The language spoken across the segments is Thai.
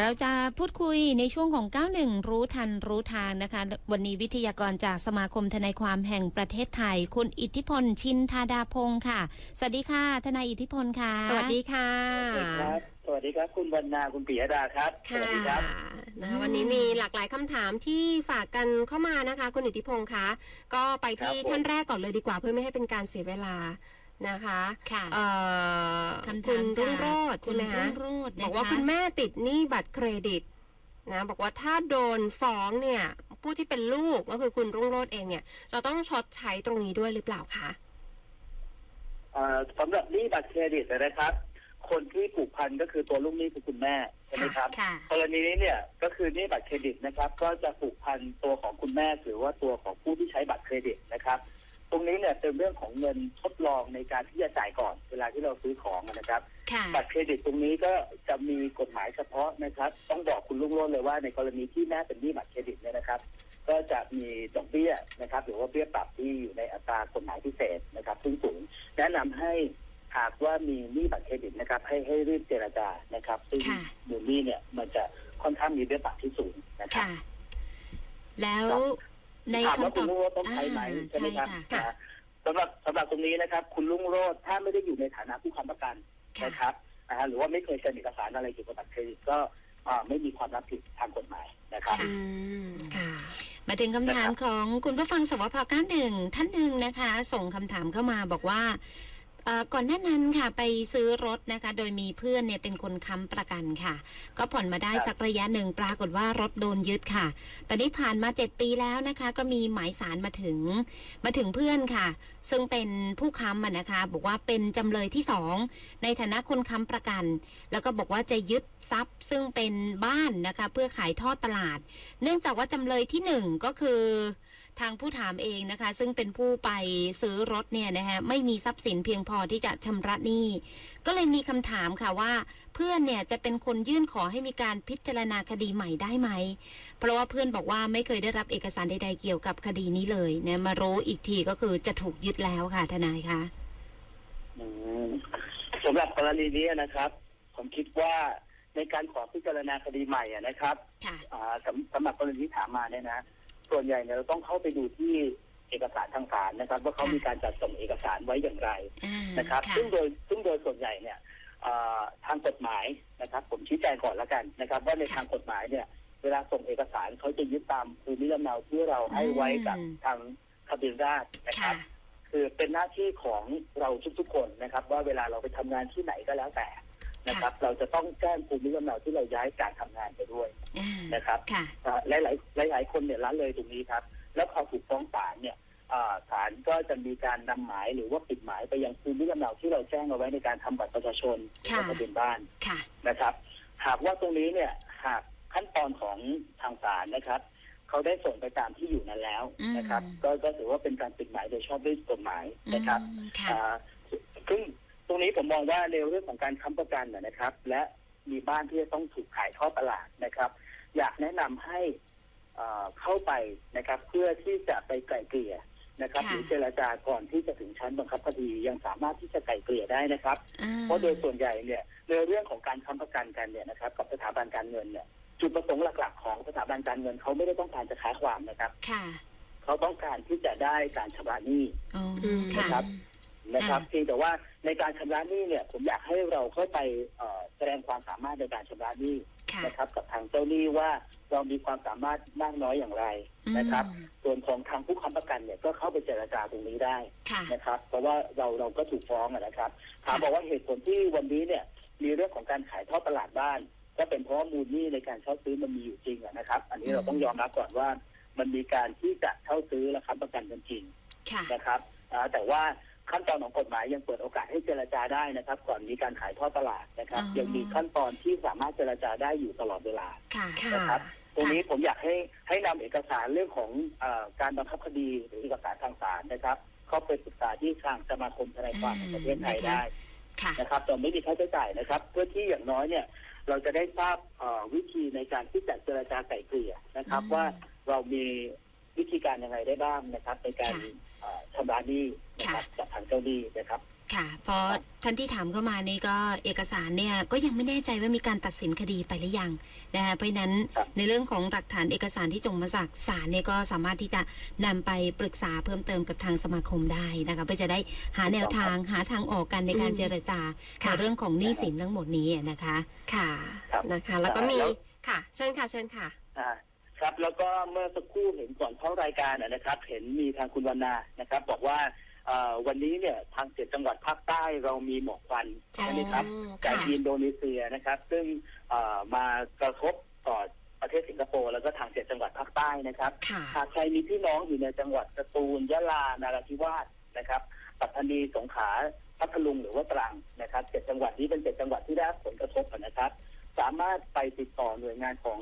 เราจะพูดคุยในช่วงของ 91 รู้ทันรู้ทางนะคะ วันนี้วิทยากรจากสมาคมทนายความแห่งประเทศไทย คุณอิทธิพลชินธาดาพงศ์ค่ะ สวัสดีค่ะ ทนายอิทธิพลค่ะ สวัสดีค่ะ สวัสดีครับ สวัสดีครับ คุณบรรณาคุณปิยดาครับสค่ะวัสดีครับนะคะวันนี้มีหลากหลายคำถามที่ฝากกันเข้ามานะคะ คุณอิทธิพงศ์คะ ก็ไปที่ครับผมท่านแรกก่อนเลยดีกว่าเพื่อไม่ให้เป็นการเสียเวลา นะคะค่ะเอ่อคำคุถามณจากรุ่งโรจน์คุใช่ณไหมรุ่คะงโรจน์นะะบอกว่าคุณแม่ติดหนี้บัตรเครดิตนะบอกว่าถ้าโดนฟ้องเนี่ย ผู้ที่เป็นลูกก็คือคุณรุ่งโรจน์เองเนี่ย จะต้องชดใช้ตรงนี้ด้วยหรือเปล่าคะเอ่อสำหรับหนี้บัตรเครดิตนะครับ คนที่ผูกพันก็คือตัวลูกหนี้คือคุณแม่ใช่ไหมครับค่ะกรณีนี้เนี่ยก็คือหนี้บัตรเครดิตนะครับ ก็จะผูกพันตัวของคุณแม่หรือว่าตัวของผู้ที่ใช้บัตรเครดิตนะครับ ตรงนี้เนี่ยเป็นเรื่องของเงินทดลองในการที่จะจ่ายก่อนเวลาที่เราซื้อของนะครับค่ะบัตรเครดิตตรงนี้ก็จะมีกฎหมายเฉพาะนะครับ ต้องบอกคุณลุงโรจน์เลยว่าในกรณีที่แม่เป็นหนี้บัตรเครดิตเนี่ยนะครับ ก็จะมีดอกเบี้ยนะครับ หรือว่าเบี้ยปรับที่อยู่ในอัตรากฎหมายพิเศษนะครับซึ่งสูงแนะนำให้หากว่ามีหนี้บัตรเครดิตนะครับ ให้ให้รีบเจรจานะครับ ซึ่งค่ะมูลหนี้เนี่ยมันจะค่อนข้างมีเบี้ยปรับที่สูงนะครับค่ะแล้วครับ ในถามว่าคำตคุอบณลุงโรจน์ต้องใช้ไหมอ่าใช่ไหมครับใช่ค่ะอ่าสำหรับสำหรับตรงนี้นะครับ คุณลุงโรจน์ถ้าไม่ได้อยู่ในฐานะผู้ค้ำประกันค่ะนะครับนะฮะหรือว่าไม่เคยเซ็นเอกสารอะไรเกี่ยวกับบัตรเครดิตก็อ่าไม่มีความรับผิดทางกฎหมายนะครับค่ะอืมค่ะมาถึงคำถามนะครับของคุณผู้ฟังสวพ91ท่านหนึ่งนะคะ ส่งคำถามเข้ามาบอกว่าเอ่อ ก่อนหน้านั้นค่ะไปซื้อรถนะคะ โดยมีเพื่อนเนี่ยเป็นคนค้ำประกันค่ะ ก็ผ่อนมาได้สักระยะหนึ่งปรากฏว่ารถโดนยึดค่ะ ตอนนี้ผ่านมาเจ็ดปีแล้วนะคะ ก็มีหมายสารมาถึง มาถึงเพื่อนค่ะ ซึ่งเป็นผู้ค้ำอะนะคะ บอกว่าเป็นจำเลยที่สองในฐานะคนค้ำประกัน แล้วก็บอกว่าจะยึดทรัพย์ ซึ่งเป็นบ้านนะคะ เพื่อขายทอดตลาด เนื่องจากว่าจำเลยที่หนึ่งก็คือ ทางผู้ถามเองนะคะ ซึ่งเป็นผู้ไปซื้อรถเนี่ยนะคะไม่มีทรัพย์สินเพียงพอที่จะชำระหนี้ ก็เลยมีคำถามค่ะว่า เพื่อนเนี่ยจะเป็นคนยื่นขอให้มีการพิจารณาคดีใหม่ได้ไหม เพราะว่าเพื่อนบอกว่าไม่เคยได้รับเอกสารใด ๆ เกี่ยวกับคดีนี้เลยเนี่ยมารู้อีกทีก็คือจะถูกยึดแล้วค่ะทนายคะอืมสำหรับกรณีนี้นะครับ ผมคิดว่าในการขอพิจารณาคดีใหม่อะนะครับค่ะอ่าสำสำหรับกรณีที่ถามมาเนี่ยนะ ส่วนใหญ่เนี่ยเราต้องเข้าไปดูที่เอกสารทางศาลนะครับ ว่าเขาค่ะมีการจัดส่งเอกสารไว้อย่างไรอ่านะครับค่ะซึ่งโดยซึ่งโดยส่วนใหญ่เนี่ยอ่าทางกฎหมายนะครับ ผมชี้แจงก่อนแล้วกันนะครับ ว่าในค่ะทางกฎหมายเนี่ย เวลาส่งเอกสารเขาจะยึดตามภูมิลำเนาที่เราให้ไว้กับอืมทางทะเบียนราษฎร์นะคค่ะรับ คือเป็นหน้าที่ของเราทุกๆคนนะครับ ว่าเวลาเราไปทำงานที่ไหนก็แล้วแต่ นะครับ เราจะต้องแจ้งภูมิลำเนาที่เราย้ายการทำงานไปด้วยอ่านะครับค่ะอ่าหลายๆหลายๆคนเนี่ยละเลยตรงนี้ครับ แล้วพอถูกฟ้องศาลเนี่ยอ่าศาลก็จะมีการนำหมายหรือว่าปิดหมายไปยังภูมิลำเนาที่เราแจ้งเอาไว้ในการทำบัตรประชาชนหรือว่าค่ะทะเบียนบ้านค่ะนะครับ หากว่าตรงนี้เนี่ยหากขั้นตอนของทางศาลนะครับเขาได้ส่งไปตามที่อยู่นั้นแล้วนะครับอืมก็ก็ถือว่าเป็นการปิดหมายโดยชอบด้วยกฎหมายนะครับอืมค่ะอ่าซึ่ง ตรงนี้ผมมองว่าในเรื่องของการค้ำประกันนะนะครับ และมีบ้านที่จะต้องถูกขายทอดตลาดนะครับ อยากแนะนำให้เอ่อเข้าไปนะครับ เพื่อที่จะไปไกล่เกลี่ยนะครับค่ะหรือเจรจาก่อนที่จะถึงชั้นบังคับคดียังสามารถที่จะไกล่เกลี่ยได้นะครับอ่าเพราะโดยส่วนใหญ่เนี่ยในเรื่องของการค้ำประกันกันเนี่ยนะครับ กับสถาบันการเงินเนี่ยจุดประสงค์หลักๆ ของสถาบันการเงินเขาไม่ได้ต้องการจะค้าความนะครับค่ะเขาต้องการที่จะได้การชำระหนี้อ๋อมค่ะนะครับนะครับอ่าเพียงแต่ว่า ในการชำระหนี้เนี่ย ผมอยากให้เราเข้าไปเอ่อแสดงความสามารถในการชำระหนี้ค่ะนะครับ กับทางเจ้าหนี้ว่าเรามีความสามารถมากน้อยอย่างไรนะครับอืมส่วนของทางผู้ค้ำประกันเนี่ยก็เข้าไปเจรจาตรงนี้ได้ค่ะนะครับ เพราะว่าเราเราก็ถูกฟ้องอะนะครับถามบอกว่าเหตุผลที่วันนี้เนี่ย มีเรื่องของการขายทอดตลาดบ้าน ก็เป็นเพราะว่ามูลหนี้ในการเช่าซื้อมันมีอยู่จริงอะนะครับ อันนี้เราต้องยอมรับก่อนว่ามันมีการที่จะเช่าซื้อและค้ำประกันกันจริงค่ะนะครับอ่าแต่ว่า ขั้นตอนของกฎหมายยังเปิดโอกาสให้เจรจาได้นะครับ ก่อนมีการขายทอดตลาดนะครับ อ๋อ ยังมีขั้นตอนที่สามารถเจรจาได้อยู่ตลอดเวลา ค่ะค่ะ นะครับ ตรงนี้ผมอยากให้ให้นำเอกสารเรื่องของอาการบังคับคดีหรือเอกสารทางศาลนะครับ เข้าไปปรึกษาที่ทางสมาคมทนายความแห่งประเทศไทยได้ ค่ะ นะครับแต่ไม่มีค่าใช้จ่ายนะครับ เพื่อที่อย่างน้อยเนี่ยเราจะได้ทราบเอ่อวิธีในการที่จะเจรจาไกล่เกลี่ยนะครับ อืม ว่าเรามี วิธีการยังไงได้บ้างนะครับ ในการค่ะเอ่อชำระหนี้นะครับจากทางเจ้าหนี้นะครับค่ะเพราะท่านที่ถามเข้ามานี่ก็เอกสารเนี่ยก็ยังไม่แน่ใจว่ามีการตัดสินคดีไปหรือยังนะคะเพราะฉะนั้นครับในเรื่องของหลักฐานเอกสารที่ส่งมาจากศาลเนี่ยก็สามารถที่จะนำไปปรึกษาเพิ่มเติมกับทางสมาคมได้นะคะเพื่อจะได้หาแนวทางหาทางออกกันในการอืมเจรจาค่ะในเรื่องของหนี้สินทั้งหมดนี้นะคะ ค่ะครับนะคะ แล้วก็มีแล้วค่ะ เชิญค่ะ เชิญค่ะอ่า ครับ แล้วก็เมื่อสักครู่เห็นก่อนเข้ารายการนะนะครับ เห็นมีทางคุณวรรณานะครับ บอกว่าเอ่อวันนี้เนี่ยทางเจ็ดจังหวัดภาคใต้เรามีหมอกควันอ๋อใช่ไหมครับจากค่ะอินโดนีเซียนะครับ ซึ่งเอ่อมากระทบต่อประเทศสิงคโปร์แล้วก็ทางเจ็ดจังหวัดภาคใต้นะครับค่ะหากใครมีพี่น้องอยู่ในจังหวัดสตูลยะลานาราธิวาสนะครับปัตตานีสงขลาพัทลุงหรือว่าตรังนะครับเจ็ดจังหวัดนี้เป็นเจ็ดจังหวัดที่ได้รับผลกระทบนะครับ สามารถไปติดต่อหน่วยงานของ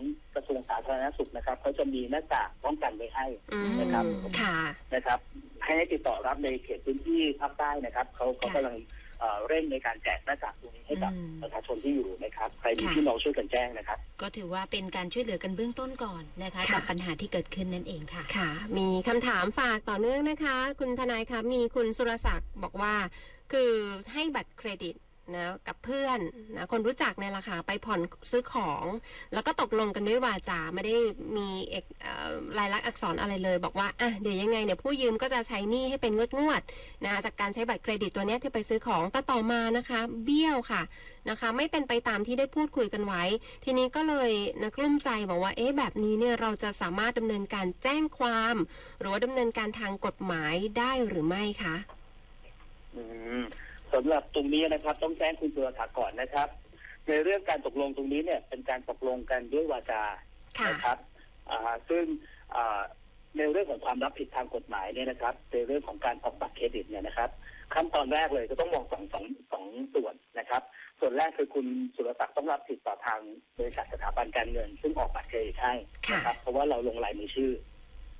ธารณสุขนะครับเขาจะมีหน้ากากป้องกันไว้ให้อืมนะครับค่ะนะครับให้ให้ติดต่อรับในเขตพื้นที่ภาคใต้นะครับเขาเขาค่ะกำลังเอ่อเร่งในการแจกหน้ากากตรงนี้ให้กับอืมประชาชนที่อยู่นะครับ ใครมีค่ะพี่น้องช่วยกันแจ้งนะครับ ก็ถือว่าเป็นการช่วยเหลือกันเบื้องต้นก่อนนะคะค่ะกับปัญหาที่เกิดขึ้นนั่นเองค่ะค่ะ มีคำถามฝากต่อเนื่องนะคะ คุณทนายคะมีคุณสุรศักดิ์บอกว่า คือให้บัตรเครดิต นะกับเพื่อนนะคนรู้จักในราคาไปผ่อนซื้อของ แล้วก็ตกลงกันด้วยวาจาไม่ได้มีเอกลายลักษณ์อักษรอะไรเลย บอกว่าอะเดี๋ยวยังไงเดี๋ยผู้ยืมก็จะใช้หนี้ให้เป็นงวดงวดนะจากการใช้บัตรเครดิตตัวนี้ที่ไปซื้อของแต่ต่อมานะคะ เบี้ยวค่ะนะคะ ไม่เป็นไปตามที่ได้พูดคุยกันไว้ ทีนี้ก็เลยนะกลุ้มใจบอกว่าเอ๊ะแบบนี้เนี่ยเราจะสามารถดำเนินการแจ้งความ หรือว่าดำเนินการทางกฎหมายได้หรือไม่คะอืม สำหรับตรงนี้นะครับ ต้องแจ้งคุณสุรศักดิ์ก่อนนะครับ ในเรื่องการตกลงตรงนี้เนี่ยเป็นการตกลงกันด้วยวาจาค่ะนะครับอ่าซึ่งอ่าในเรื่องของความรับผิดทางกฎหมายเนี่ยนะครับ ในเรื่องของการออกบัตรเครดิตเนี่ยนะครับขั้นตอนแรกเลยจะต้องมองสองสองสองส่วนนะครับ ส่วนแรกคือคุณสุรศักดิ์ต้องรับผิดต่อทางบริษัทสถาบันการเงิน ซึ่งออกบัตรเครดิตให้นะครับเพราะว่าเราลงลายมือชื่อ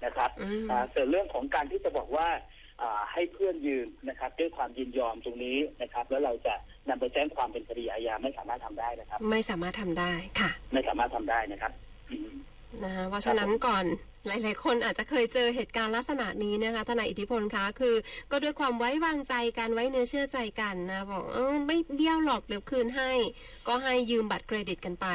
นะครับอืมอ่าส่วนเรื่องของการที่จะบอกว่าอ่า ให้เพื่อนยืมนะครับ ด้วยความยินยอมตรงนี้นะครับ แล้วเราจะนำไปแจ้งความเป็นคดีอาญาไม่สามารถทำได้นะครับ ไม่สามารถทำได้ค่ะ ไม่สามารถทำได้นะครับอืมนะคะเพราะฉะนั้นก่อนหลาย ๆ คนอาจจะเคยเจอเหตุการณ์ลักษณะนี้นะคะทนายอิทธิพลคะคือ ก็ด้วยความไว้วางใจกันไว้เนื้อเชื่อใจกันนะบอกเออไม่เบี้ยวหรอกเดี๋ยวคืนให้ ก็ให้ยืมบัตรเครดิตกันไป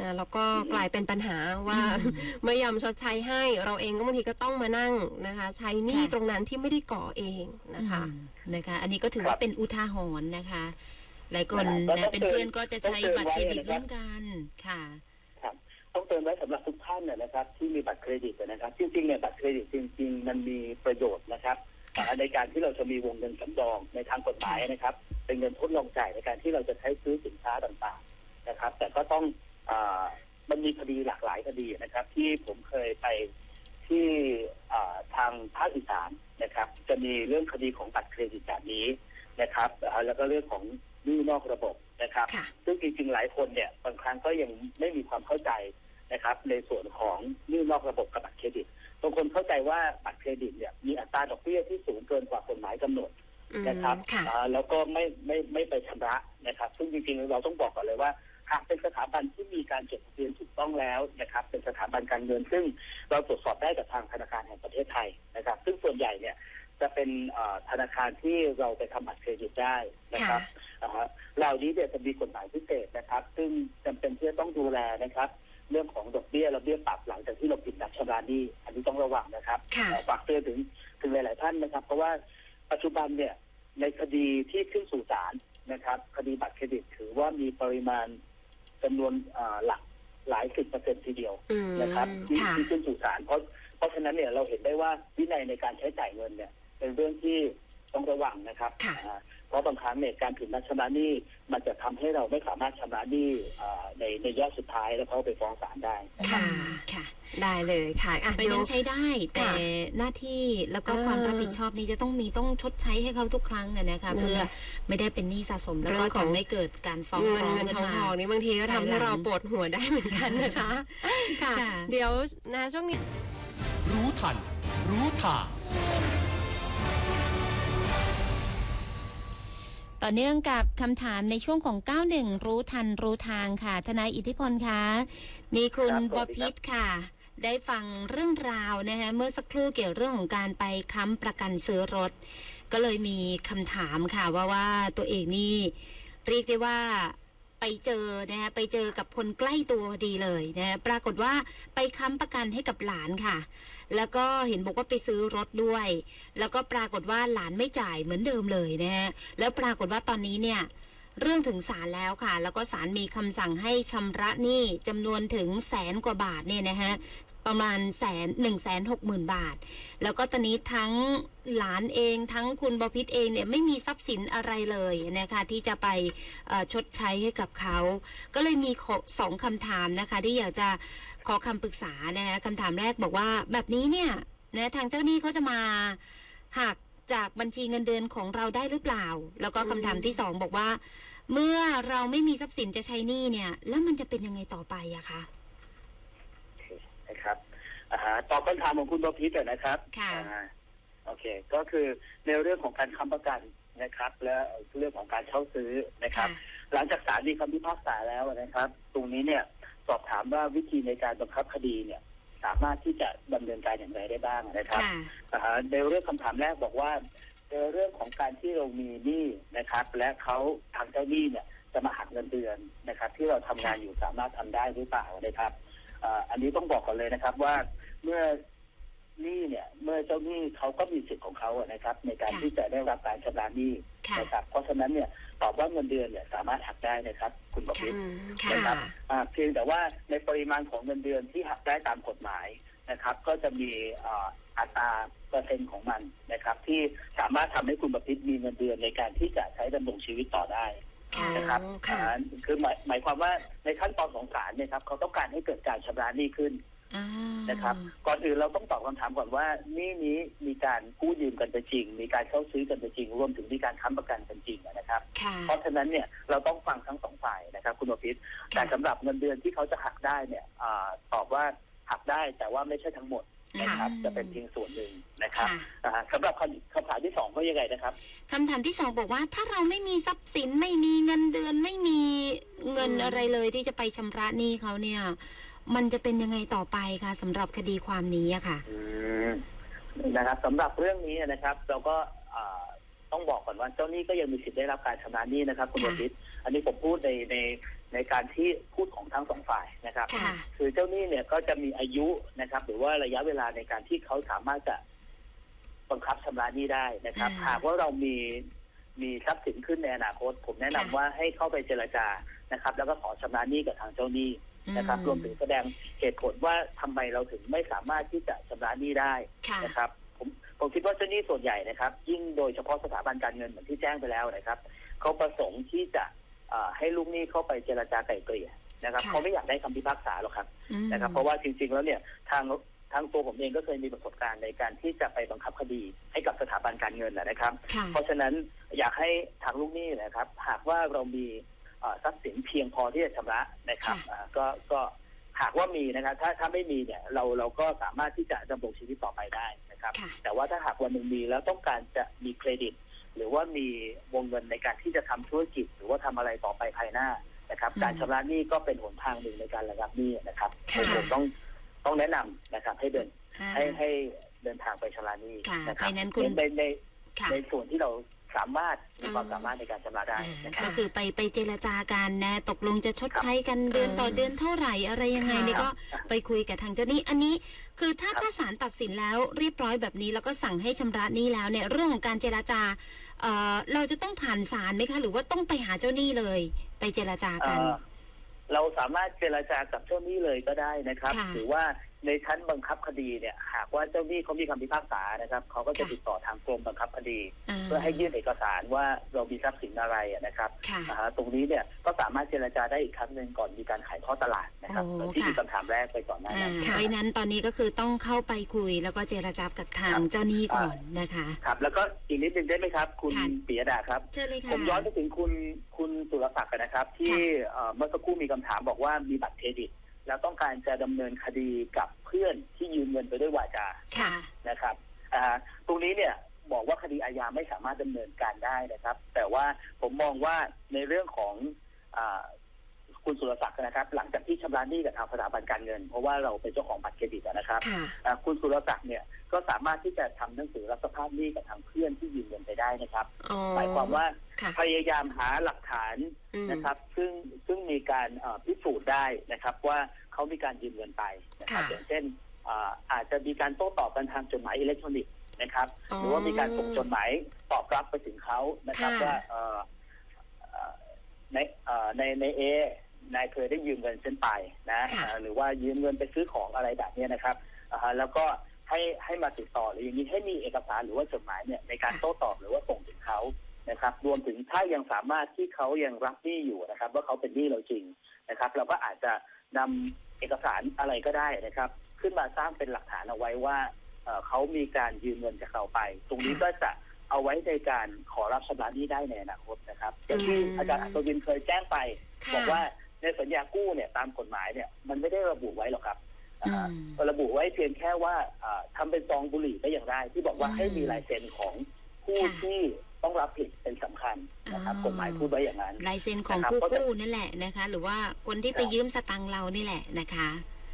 นะแล้วก็กลายเป็นปัญหาว่าอืมไม่ยอมชดใช้ให้ เราเองก็บางทีก็ต้องมานั่งนะคะ ใช้หนี้ค่ะตรงนั้นที่ไม่ได้ก่อเองนะคะอืมนะคะ อันนี้ก็ถือครัว่าบเป็นอุทาหรณ์นะคะ หลายคนก็ต้นะองเป็นเตือนเพื่อนก็จะใช้ต้องเตือนบัตรเครดิตไว้นะครับร่วมกันค่ะครับต้องเตือนไว้สำหรับทุกท่านนะนะครับ ที่มีบัตรเครดิตนะครับ จริงๆเนี่ยบัตรเครดิตจริง ๆ มันมีประโยชน์นะครับค่ะอ่าในการที่เราจะมีวงเงินสำรองในทางกฎหมายนะครับ เป็นเงินทดลองจ่ายในการที่เราจะใช้ซื้อสินค้าต่างๆนะครับ แต่ก็ต้องอา มันมีคดีหลากหลายคดีนะครับ ที่ผมเคยไปที่อ่าทางภาคอีสานนะครับ จะมีเรื่องคดีของบัตรเครดิตแบบนี้นะครับอ่าแล้วก็เรื่องของหนี้นอกระบบนะครับค่ะซึ่งจริงๆหลายคนเนี่ยบางครั้งก็ยังไม่มีความเข้าใจนะครับ ในส่วนของหนี้นอกระบบกับบัตรเครดิตบางคนเข้าใจว่าบัตรเครดิตเนี่ยมีอัตราดอกเบี้ยที่สูงเกินกว่ากฎหมายกำหนดอืมนะครับค่ะอ่าแล้วก็ไม่ไม่ไม่ไปชำระนะครับ ซึ่งจริงๆเราต้องบอกก่อนเลยว่า หากเป็นสถาบันที่มีการจดทะเบียนถูกต้องแล้วนะครับ เป็นสถาบันการเงินซึ่งเราตรวจสอบได้กับทางธนาคารแห่งประเทศไทยนะครับ ซึ่งส่วนใหญ่เนี่ยจะเป็นอ่าธนาคารที่เราไปทำบัตรเครดิตได้นะครับอ่าฮะเหล่านี้เนี่ยจะมีกฎหมายพิเศษนะครับ ซึ่งจำเป็นที่จะต้องดูแลนะครับ เรื่องของดอกเบี้ยและเบี้ยปรับหลังจากที่เราผิดนัดชำระหนี้อันนี้ต้องระวังนะครับค่ะเอ่อฝากเตือนถึงถึงหลาย ๆ ท่านนะครับ เพราะว่าปัจจุบันเนี่ยในคดีที่ขึ้นสู่ศาลนะครับ คดีบัตรเครดิตถือว่ามีปริมาณ จำนวนอ่าหลักหลายสิบเปอร์เซ็นทีเดียวอืมนะครับที่ค่ะที่ขึ้นสู่ศาลเพราะเพราะฉะนั้นเนี่ยเราเห็นได้ว่าวินัยในการใช้จ่ายเงินเนี่ย เป็นเรื่องที่ต้องระวังนะครับค่ะอ่า เพราะบางครั้งเนี่ยการผิดนัดชำระหนี้มันจะทำให้เราไม่สามารถชำระหนี้อ่าในในยอดสุดท้ายแล้วเขาไปฟ้องศาลได้นะครับค่ะค่ะ ได้เลยค่ะอะไปเดี๋ยวนั้นใช้ได้ แต่ค่ะหน้าที่แล้วก็อ่าความรับผิดชอบนี้จะต้องมีต้องชดใช้ให้เขาทุกครั้งอะนะคะนั่นเพื่อแหละไม่ได้เป็นหนี้สะสมแล้วเรื่ก็องของทำให้เกิดการฟ้องเงินร้องเงินขึ้ทองมาทองนี่บางทีก็ทำให้ภายหลัเรางปวดหัวได้เหมือนกันนะคะค่ะค่ะ เดี๋ยวนะช่วงนี้ รู้ทัน รู้ทาง ต่อเนื่องกับคำถามในช่วงของ 91 รู้ทันรู้ทางค่ะ ทนายอิทธิพลคะ มีคุณครับบสวัสดีครับพิษค่ะ ได้ฟังเรื่องราวนะคะเมื่อสักครู่เกี่ยวเรื่องของการไปค้ำประกันซื้อรถ ก็เลยมีคำถามค่ะว่าว่าตัวเองนี่ เรียกได้ว่า ไปเจอนะคะไปเจอกับคนใกล้ตัวพอดีเลยนะปรากฏว่าไปค้ำประกันให้กับหลานค่ะ แล้วก็เห็นบอกว่าไปซื้อรถด้วย แล้วก็ปรากฏว่าหลานไม่จ่ายเหมือนเดิมเลยนะฮะแล้วปรากฏว่าตอนนี้เนี่ย เรื่องถึงศาลแล้วค่ะ แล้วก็ศาลมีคำสั่งให้ชำระหนี้จำนวนถึงแสนกว่าบาทเนี่ยนะฮะประมาณแสนหนึ่งแสนหกหมื่นบาท แล้วก็ตอนนี้ทั้งหลานเองทั้งคุณบพิษเองเนี่ยไม่มีทรัพย์สินอะไรเลยนะคะที่จะไปชดใช้ให้กับเขา ก็เลยมีสองคำถามนะคะ ที่อยากจะขอคำปรึกษานะคะคำถามแรกบอกว่าแบบนี้เนี่ยนะทางเจ้าหนี้เขาจะมาหัก จากบัญชีเงินเดือนของเราได้หรือเปล่า แล้วก็คำถามที่สองบอกว่า เมื่อเราไม่มีทรัพย์สินจะใช้หนี้เนี่ย แล้วมันจะเป็นยังไงต่อไปอะคะ นะครับอ่าฮะตอบคำถามของคุณบพิษอะนะครับค่ะ อ่าโอเค ก็คือในเรื่องของการค้ำประกันนะครับ และเรื่องของการเช่าซื้อนะครับ หลังจากศาลมีคำพิพากษาแล้วนะครับ ตรงนี้เนี่ยสอบถามว่าวิธีในการบังคับคดีเนี่ย สามารถที่จะดำเนินการอย่างไรได้บ้างนะครับค่ะอ่าฮะในเรื่องคำถามแรกบอกว่าในเรื่องของการที่เรามีหนี้นะครับ และเขาทางเจ้าหนี้เนี่ยจะมาหักเงินเดือนนะครับ ที่เราทำงานอยู่สามารถทำได้หรือเปล่านะครับอ่าอันนี้ต้องบอกก่อนเลยนะครับว่าเมื่อ หนี้เนี่ยเมื่อเจ้าหนี้เขาก็มีสิทธิ์ของเขาอะนะครับ ในการค่ะที่จะได้รับการชำระหนี้ค่ะ นะครับ เพราะฉะนั้นเนี่ยตอบว่าเงินเดือนเนี่ยสามารถหักได้นะครับ คุณประพิษอืมนะค่ะ ครับอ่าเพียงแต่ว่าในปริมาณของเงินเดือนที่หักได้ตามกฎหมายนะครับ ก็จะมีอ่าอัตราเปอร์เซ็นต์ของมันนะครับ ที่สามารถทำให้คุณประพิษมีเงินเดือนในการที่จะใช้ดำรงชีวิตต่อได้ ค่ะนะครับค่ะ อ่าคือหมายหมายความว่าในขั้นตอนของศาลเนี่ยครับเขาต้องการให้เกิดการชำระหนี้ขึ้น อ่า นะครับ ก่อนอื่นเราต้องตอบคำถามก่อนว่าหนี้นี้มีการกู้ยืมกันเป็นจริง มีการเข้าซื้อกันเป็นจริง รวมถึงมีการค้ำประกันเป็นจริงนะครับ ค่ะ เพราะฉะนั้นเนี่ยเราต้องฟังทั้งสองฝ่ายนะครับ คุณประพิษแต่สำหรับเงินเดือนที่เขาจะหักได้เนี่ยอาตอบว่าหักได้แต่ว่าไม่ใช่ทั้งหมดนะครับ ค่ะ จะเป็นเพียงส่วนหนึ่งนะครับค่ะอ่าสำหรับคำคำถามที่สองก็ยังไงนะครับ คำถามที่สองบอกว่า ถ้าเราไม่มีทรัพย์สินไม่มีเงินเดือนไม่มีเงินอืม อะไรเลยที่จะไปชำระหนี้เขาเนี่ย มันจะเป็นยังไงต่อไปคะสำหรับคดีความนี้อะค่ะ อืมนะครับสำหรับเรื่องนี้นะครับ เราก็อ่าต้องบอกก่อนว่าเจ้าหนี้ก็ยังมีสิทธิ์ได้รับการชำระหนี้นะครับคุณค่ะประพิษอันนี้ผมพูดในในในการที่พูดของทั้งสองฝ่ายนะครับ ค่ะ คือเจ้าหนี้เนี่ยก็จะมีอายุนะครับ หรือว่าระยะเวลาในการที่เขาสามารถจะบังคับชำระหนี้ได้นะครับ อ่าหากว่าเรามีมีทรัพย์สินขึ้นในอนาคต ผมแนะนำค่ะ ว่าให้เข้าไปเจรจานะครับ แล้วก็ขอชำระหนี้กับทางเจ้าหนี้ นะครับอืมรวมถึงแสดงเหตุผลว่าทำไมเราถึงไม่สามารถที่จะชำระหนี้ได้ค่ะนะครับ ผมผมคิดว่าเจ้าหนี้ส่วนใหญ่นะครับ ยิ่งโดยเฉพาะสถาบันการเงินเหมือนที่แจ้งไปแล้วนะครับเขาประสงค์ที่จะเอ่อให้ลูกหนี้เข้าไปเจรจาไกล่เกลี่ยนะครับค่ะเขาไม่อยากได้คำพิพากษาหรอกครับอืมนะครับ เพราะว่าจริง ๆ แล้วเนี่ยทางทางตัวผมเองก็เคยมีประสบการณ์ในการที่จะไปบังคับคดีให้กับสถาบันการเงินนะครับค่ะเพราะฉะนั้นอยากให้ทางลูกหนี้นะครับ หากว่าเรามีเอ่อ ทรัพย์สินเพียงพอที่จะชำระนะครับค่ะอ่าก็ก็หากว่ามีนะครับ ถ้าถ้าไม่มีเนี่ยเราเราก็สามารถที่จะดำรงชีวิตต่อไปได้นะครับค่ะแต่ว่าถ้าหากวันหนึ่งมีแล้วต้องการจะมีเครดิต หรือว่ามีวงเงินในการที่จะทำธุรกิจ หรือว่าทำอะไรต่อไปภายหน้านะครับอืมการชำระหนี้ก็เป็นหนทางหนึ่งในการระงับหนี้นะครับค่ะผมต้องต้องแนะนำนะครับ ให้เดินอ่าให้ให้เดินทางไปชำระหนี้ค่ะนะครับเพราะฉะนั้นคุณในในค่ะในส่วนที่เรา สามารถมีความอืมสามารถในการชำระได้นะครับก็คือไปไปเจรจากันนะ ตกลงจะชดใช้กันเดือนต่อเดือนเท่าไหร่อะไรยังไงค่ะเนี่ยก็ไปคุยกับทางเจ้าหนี้อันนี้ คือถ้าครับ ถ้าศาลตัดสินแล้วเรียบร้อยแบบนี้แล้วก็สั่งให้ชำระหนี้แล้วเนี่ยเรื่องของการเจรจาเอ่อเราจะต้องผ่านศาลไหมคะ หรือว่าต้องไปหาเจ้าหนี้เลย ไปเจรจากัน เอ่อเราสามารถเจรจากับเจ้าหนี้เลยก็ได้นะครับ ค่ะ หรือว่าในชั้นบังคับคดีเนี่ย หากว่าเจ้าหนี้เขามีคำพิพากษานะครับเขาก็จะค่ะติดต่อทางกรมบังคับคดีาเพื่อให้ยื่นเอกสารว่าเรามีทรัพย์สินอะไรอะนะครับค่ะอ่าตรงนี้เนี่ยก็สามารถเจรจาได้อีกครั้งหนึ่งก่อนมีการขายทอดตลาดนะครับโอ้เหมือนที่ค่ะมีคำถามแรกไปก่อนหน้าอ่านั้นเพราะฉะนั้นตอนนี้ก็คือต้องเข้าไปคุยแล้วก็เจรจากับทางครับเจ้าหนี้ก่อนนะคะครับแล้วก็อีกนิดนึงได้ไหมครับ คุณค่ะปิยดาครับเชิญเลยค่ะผมย้อนไปถึงคุณคุณสุรศักดิ์นะครับ ที่เอ่อเมื่อสักครู่มีคำถามบอกว่ามีบัตรเครดิต แล้วต้องการจะดำเนินคดีกับเพื่อนที่ยืมเงินไปด้วยวาจาค่ะนะครับอ่าตรงนี้เนี่ยบอกว่าคดีอาญาไม่สามารถดำเนินการได้นะครับ แต่ว่าผมมองว่าในเรื่องของอา คคุณสุรศักดิ์นะครับ หลังจากที่ชำระหนี้กับทางสถาบันการเงิน เพราะว่าเราเป็นเจ้าของบัตรเครดิตอะนะครับค่ะอ่าคุณสุรศักดิ์เนี่ยก็สามารถที่จะทำหนังสือรับสภาพหนี้กับทางเพื่อนที่ยืมเงินไปได้นะครับอ๋อหมายความว่าค่ะพยายามหาหลักฐานอืมนะครับ ซึ่งซึ่งมีการเอ่อพิสูจน์ได้นะครับ ว่าเขามีการยืมเงินไปนะครับค่ะอย่างเช่นอ่าอาจจะมีการโต้ตอบกันทางจดหมายอิเล็กทรอนิกส์นะครับอ๋อหรือว่ามีการส่งจดหมายตอบรับไปถึงเขานะครับค่ะว่าเอ่อเอ่อในเอ่อในในเอ นายเคยได้ยืมเงินเส้นไปนะค่ะเอ่อหรือว่ายืมเงินไปซื้อของอะไรแบบเนี้ยนะครับอ่าฮะแล้วก็ให้ให้มาติดต่อหรืออย่างนี้ให้มีเอกสารหรือว่าจดหมายเนี่ยในการโต้ตอบหรือว่าส่งถึงเขานะครับ รวมถึงถ้ายังสามารถที่เขายังรับหนี้อยู่นะครับ ว่าเขาเป็นหนี้เราจริงนะครับ เราก็อาจจะนำเอกสารอะไรก็ได้นะครับ ขึ้นมาสร้างเป็นหลักฐานเอาไว้ว่าเอ่อเขามีการยืมเงินจากเราไป ตรงนี้ก็จะเอาไว้ในการขอรับชำระหนี้ได้ในอนาคตนะครับอย่างที่อืมอาจารย์อัศวินเคยแจ้งไปค่ะบอกว่า ในสัญญากู้เนี่ยตามกฎหมายเนี่ยมันไม่ได้ระบุไว้หรอกครับอือ่ามระบุไว้เพียงแค่ว่าอ่าทำเป็นซองบุหรี่ก็ยังได้ที่บอกว่าอืมให้มีลายเซ็นของผู้ค่ะที่ต้องรับผิดเป็นสำคัญนะครับอ๋อกฎหมายพูดไว้อย่างนั้นลายเซ็นของนะครับผู้เพราะฉะกู้นั่นแหละนะคะ หรือว่าคนที่ไปครับยืมสตังค์เรานี่แหละนะคะ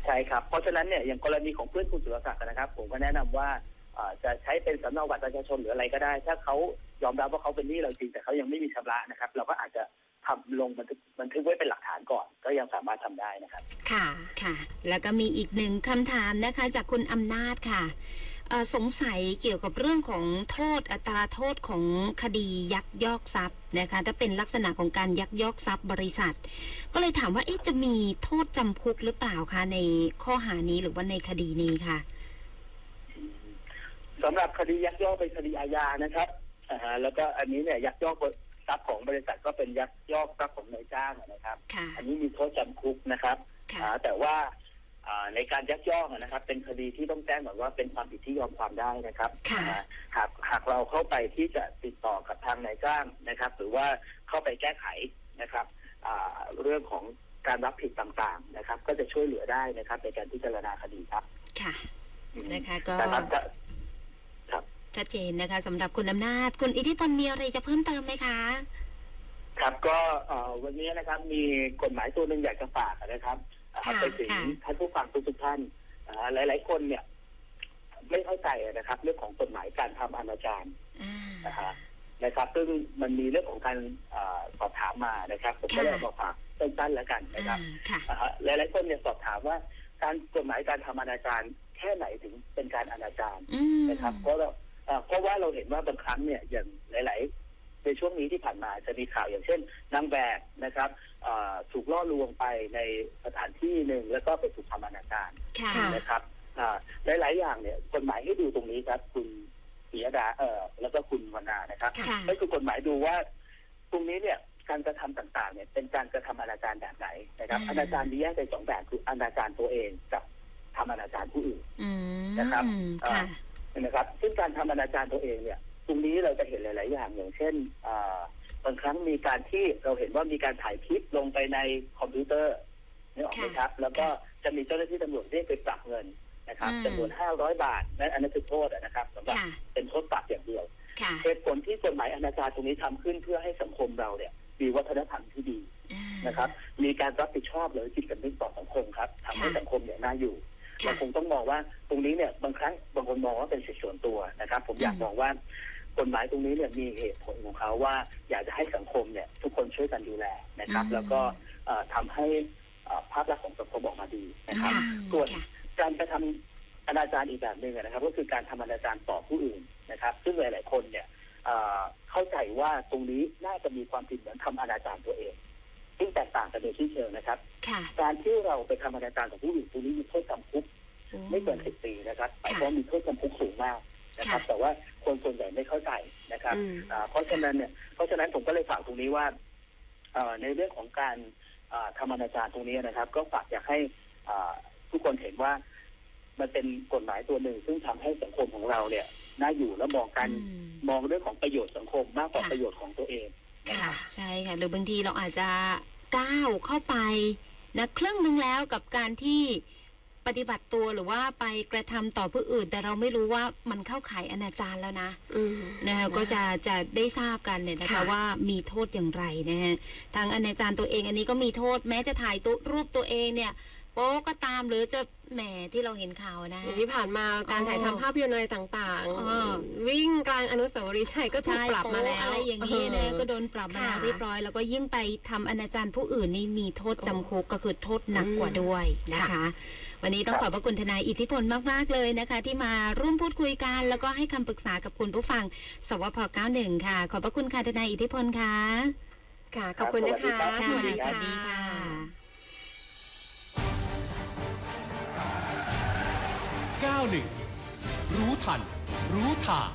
ใช่ครับ เพราะฉะนั้นเนี่ยอย่างกรณีของเพื่อนคุณสุรศักดิ์นะครับ ผมก็แนะนำว่าอ่าจะใช้เป็นสำเนาบัตรประชาชนหรืออะไรก็ได้ ถ้าเขายอมรับว่าเขาเป็นหนี้เราจริงแต่เขายังไม่มีชำระนะครับ เราก็อาจจะ ทำลงบันทึกบันทึกไว้เป็นหลักฐานก่อน ก็ยังสามารถทำได้นะครับ ค่ะค่ะ แล้วก็มีอีกหนึ่งคำถามนะคะ จากคุณอำนาจค่ะเอ่อสงสัยเกี่ยวกับเรื่องของโทษอัตราโทษของคดียักยอกทรัพย์นะคะถ้าเป็นลักษณะของการยักยอกทรัพย์บริษัท ก็เลยถามว่าเอ๊ะจะมีโทษจำคุกหรือเปล่าคะในข้อหานี้หรือว่าในคดีนี้ค่ะสำหรับคดียักยอกเป็นคดีอาญานะครับอ่าฮะแล้วก็อันนี้เนี่ยยักยอก ทรัพย์ของบริษัทก็เป็นยักยอกทรัพย์ของนายจ้างนะครับค่ะอันนี้มีโทษจำคุกนะครับค่ะอ่าแต่ว่าอ่าในการยักยอกนะครับ เป็นคดีที่ต้องแจ้งก่อนว่าเป็นความผิดที่ยอมความได้นะครับค่ะอ่าหากหากเราเข้าไปที่จะติดต่อกับทางนายจ้างนะครับ หรือว่าเข้าไปแก้ไขนะครับอ่าเรื่องของการรับผิดต่างๆนะครับ ก็จะช่วยเหลือได้นะครับ ในการพิจารณาคดีครับ ค่ะอืมนะคะก็แต่ครับก็ ชัดเจนนะคะสำหรับคุณอำนาจ คุณอิทธิพลมีอะไรจะเพิ่มเติมไหมคะ ครับก็เอ่อวันนี้นะครับมีกฎหมายตัวหนึ่งอยากจะฝากนะครับอ่าค่ะไปถึงค่ะ ท่านผู้ฟังทุกๆท่านอ่าหลาย ๆ คนเนี่ย ไม่เข้าใจนะครับ เรื่องของกฎหมายการทำอนาจารอ่า นะฮะนะครับ ซึ่งมันมีเรื่องของการอ่าสอบถามมานะครับผมก็เลยค่ะ เอามาฝากสั้นๆแล้วกันนะครับ อ่าค่ะอ่าฮะหลายๆคนเนี่ยสอบถามว่าการกฎหมายการทำอนาจารแค่ไหนถึงเป็นการอนาจารอืมนะครับ เพราะเรา เอ่อเพราะว่าเราเห็นว่าบางครั้งเนี่ยอย่างหลาย ๆ ในช่วงนี้ที่ผ่านมาจะมีข่าวอย่างเช่นนางแบบนะครับเอ่อถูกล่อลวงไปในสถานที่หนึ่งแล้วก็ไปถูกทำอนาจารค่ะค่ะนะครับอ่าหลาย ๆ อย่างเนี่ยกฎหมายให้ดูตรงนี้ครับ คุณปิยดาเอ่อแล้วก็คุณวรรณานะครับค่ะก็คือกฎหมายดูว่า ตรงนี้เนี่ยการกระทำต่าง ๆ เนี่ย เป็นการกระทำอนาจารแบบไหนนะครับอืมอนาจารมีแยกเป็นสองแบบคืออนาจารตัวเองกับทำอนาจารผู้อื่นอืมนะครับค่ะ นะครับ ซึ่งการทำอนาจารตัวเองเนี่ย ตรงนี้เราจะเห็นหลาย ๆ อย่างอย่างเช่นอ่าบางครั้งมีการที่เราเห็นว่ามีการถ่ายคลิปลงไปในคอมพิวเตอร์นี่ออกไหมครับ แล้วก็จะมีเจ้าหน้าที่ตำรวจเรียกไปปรับเงินนะครับอืมจำนวน500บาทนั่นอันนั้นคือโทษนะครับสำหรับค่ะเป็นโทษปรับอย่างเดียวค่ะเหตุผลที่กฎหมายอนาจารตรงนี้ทำขึ้นเพื่อให้สังคมเราเนี่ยมีวัฒนธรรมที่ดีอ่านะครับ มีการรับผิดชอบหรือจิตสำนึกต่อสังคมครับทำให้ค่ะสังคมเนี่ยน่าอยู่ค่ะ เราคงต้องมองว่าตรงนี้เนี่ยบางครั้งบางคนมองว่าเป็นสิทธิส่วนตัวนะครับ ผมอยากอืมมองว่ากฎหมายตรงนี้เนี่ยมีเหตุผลของเขาว่าอยากจะให้สังคมเนี่ยทุกคนช่วยกันดูแลนะครับ แล้วก็เอ่อทำให้เอ่อภาพลักษณ์ของสังคมออกมาดีนะครับอืมส่วนค่ะการกระทำอนาจารอีกแบบหนึ่งนะครับ ก็คือการทำอนาจารต่อผู้อื่นนะครับ ซึ่งหลาย ๆ คนเนี่ยเอ่อเข้าใจว่าตรงนี้น่าจะมีความผิดเหมือนทำอนาจารตัวเอง ซึ่งแตกต่างกันโดยที่เชิงนะครับค่ะการที่เราไปทำอนาจารกับผู้อื่นตรงนี้มีโทษจำคุกโอ้ไม่เกินสิบปีนะครับหมายความว่ามีโทษจำคุกสูงมากนะครับค่ะแต่ว่าคนส่วนใหญ่ไม่เข้าใจนะครับอืมอ่าเพราะฉะนั้นเนี่ยเพราะฉะนั้นผมก็เลยฝากตรงนี้ว่าเอ่อในเรื่องของการอ่าทำอนาจารตรงนี้นะครับ ก็ฝากอยากให้อ่าทุกคนเห็นว่ามันเป็นกฎหมายตัวหนึ่ง ซึ่งทำให้สังคมของเราเนี่ยน่าอยู่และมองกันอืมมองเรื่องของประโยชน์สังคมมากกว่าค่ะประโยชน์ของตัวเอง ค่ะ ใช่ค่ะ หรือบางทีเราอาจจะก้าวเข้าไปนะครึ่งหนึ่งแล้วกับการที่ปฏิบัติตัวหรือว่าไปกระทำต่อผู้อื่น แต่เราไม่รู้ว่ามันเข้าข่ายอนาจารแล้วนะอืมนะคะก็จะจะได้ทราบกันเนี่ยนะคะค่ะว่ามีโทษอย่างไรนะฮะทางอนาจารตัวเองอันนี้ก็มีโทษแม้จะถ่ายตัวรูปตัวเองเนี่ย โป๊ก็ตามหรือจะแหมที่เราเห็นข่าวนะอฮะย่างที่ผ่านมาการอ๋อถ่ายทำภาพยนตร์อะไรต่างอ๋อ ๆ วิ่งกลางอนุสาวรีย์ชัยก็ถูกใช่ปรับมาแล้วโป๊อะไรอย่างนี้นะเออก็โดนปรับมาแล้วค่ะเรียบร้อย แล้วก็ยิ่งไปทำอนาจารผู้อื่นนี่มีโทษจำคุกก็คือโทษหนักกว่าด้วยนะคะค่ะวันนี้ต้องขอบพระคุณทนายอิทธิพลมากๆเลยนะคะ ที่มาร่วมพูดคุยกัน แล้วก็ให้คำปรึกษากับคุณผู้ฟัง สวพ 91 ค่ะ ขอบพระคุณค่ะทนายอิทธิพลค่ะ ค่ะ ขอบคุณนะคะครับสวัสดีสวัสดีค่ะค่ะ 91 รู้ทัน รู้ทาง